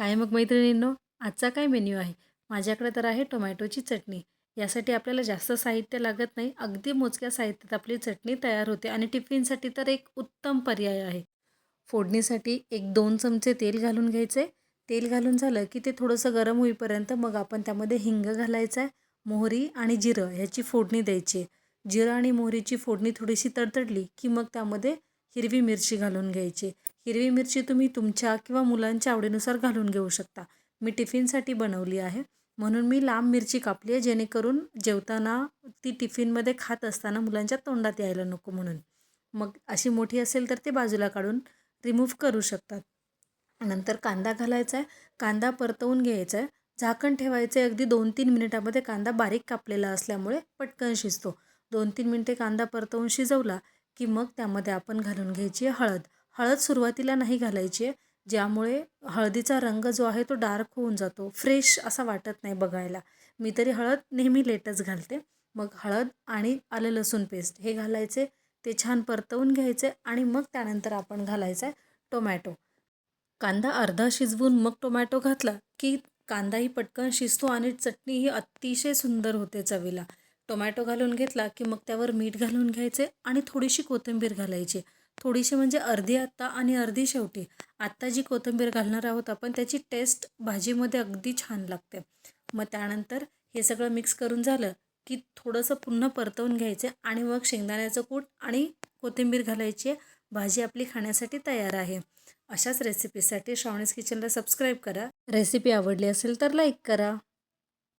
काय मग मैत्रिणींनो आजचा काय मेन्यू आहे? माझ्याकडे तर आहे टोमॅटोची चटणी. यासाठी आपल्याला जास्त साहित्य लागत नाही. अगदी मोजक्या साहित्यात आपली चटणी तयार होते आणि टिफिनसाठी तर एक उत्तम पर्याय आहे. फोडणीसाठी एक दोन चमचे तेल घालून घ्यायचे. तेल घालून झालं की ते थोडंसं गरम होईपर्यंत मग आपण त्यामध्ये हिंग घालायचं आहे मोहरी आणि जिरं ह्याची फोडणी द्यायची. जिरं आणि मोहरीची फोडणी थोडीशी तडतडली की मग त्यामध्ये हिरवी मिरची घालून घ्यायची. हिरवी मिरची तुम्ही तुमच्या किंवा मुलांच्या आवडीनुसार घालून घेऊ शकता. मी टिफिनसाठी बनवली आहे. म्हणून मी लांब मिरची कापली आहे जेणेकरून जेवताना ती टिफिनमध्ये खात असताना मुलांच्या तोंडात यायला नको म्हणून. मग अशी मोठी असेल तर ते बाजूला काढून रिमूव्ह करू शकतात. नंतर कांदा घालायचा आहे कांदा परतवून घ्यायचा आहे झाकण ठेवायचं आहे अगदी दोन तीन मिनिटामध्ये कांदा बारीक कापलेला असल्यामुळे पटकन शिजतो. दोन तीन मिनटे कांदा परतवून शिजवला की मग त्यामध्ये आपण घालून घ्यायची आहे हळद. हळद सुरुवातीला नाही घालायची आहे ज्यामुळे हळदीचा रंग जो आहे तो डार्क होऊन जातो फ्रेश असा वाटत नाही बघायला. मी तरी हळद नेहमी लेटच घालते. मग हळद आणि आलं लसूण पेस्ट हे घालायचे ते छान परतवून घ्यायचे आणि मग त्यानंतर आपण घालायचं आहे टोमॅटो. कांदा अर्धा शिजवून मग टोमॅटो घातला की कांदाही पटकन शिजतो आणि चटणी ही अतिशय सुंदर होते चवीला. टोमॅटो घालून घेतला की मग त्यावर मीठ घालून घ्यायचे आणि थोडीशी कोथिंबीर घालायची. थोडीशी म्हणजे अर्धी आत्ता आणि अर्धी शेवटी. आत्ता जी कोथिंबीर घालणार आहोत आपण त्याची टेस्ट भाजीमध्ये अगदी छान लागते. मग त्यानंतर हे सगळं मिक्स करून झालं की थोडंसं पुन्हा परतवून घ्यायचं आणि मग शेंगदाण्याचं कूट आणि कोथिंबीर घालायची. भाजी आपली खाण्यासाठी तयार आहे. अशाच रेसिपीसाठी श्रावणीस किचनला सबस्क्राईब करा. रेसिपी आवडली असेल तर लाईक करा.